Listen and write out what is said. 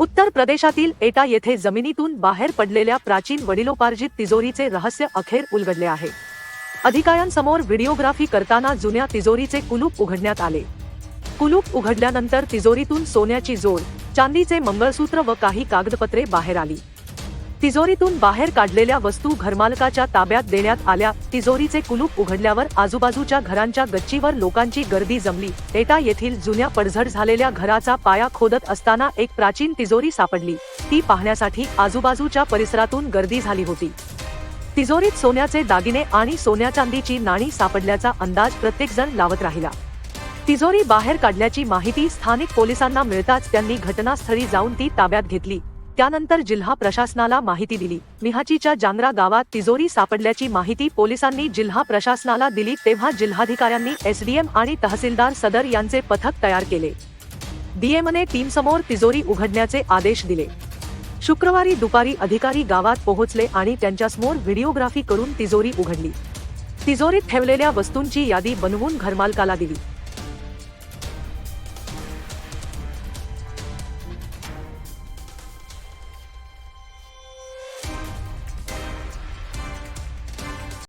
उत्तर प्रदेशातील एटा येथे जमिनीतून बाहेर पडलेल्या प्राचीन वडिलोपार्जित तिजोरीचे रहस्य अखेर उलगडले आहे. अधिकाऱ्यांसमोर व्हिडिओग्राफी करताना जुन्या तिजोरीचे कुलूप उघडण्यात आले. कुलूप उघडल्यानंतर तिजोरीतून सोन्याची जोड चांदीचे मंगळसूत्र व काही कागदपत्रे बाहेर आली. तिजोरीतून बाहेर काढलेल्या वस्तू घरमालकाच्या ताब्यात देण्यात आल्या. तिजोरीचे कुलूप उघडल्यावर आजूबाजूच्या घरांच्या गच्चीवर लोकांची गर्दी जमली. एटा येथील जुन्या पडझड झालेल्या घराचा पाया खोदत असताना एक प्राचीन तिजोरी सापडली. ती पाहण्यासाठी आजूबाजूच्या परिसरातून गर्दी झाली होती. तिजोरीत सोन्याचे दागिने आणि सोन्या चांदीची नाणी सापडल्याचा अंदाज प्रत्येकजण लावत राहिला. तिजोरी बाहेर काढल्याची माहिती स्थानिक पोलिसांना मिळताच त्यांनी घटनास्थळी जाऊन ती ताब्यात घेतली. त्यानंतर जिल्हा प्रशासनाला माहिती दिली. मिहाचीच्या जांगरा गावात तिजोरी सापडल्याची माहिती पोलिसांनी जिल्हा प्रशासनाला दिली तेव्हा जिल्हाधिकाऱ्यांनी एसडीएम आणि तहसीलदार सदर यांचे पथक तयार केले. डीएमने टीमसमोर तिजोरी उघडण्याचे आदेश दिले. शुक्रवारी दुपारी अधिकारी गावात पोहोचले आणि त्यांच्यासमोर व्हिडिओग्राफी करून तिजोरी उघडली. तिजोरीत ठेवलेल्या वस्तूंची यादी बनवून घरमालकाला दिली.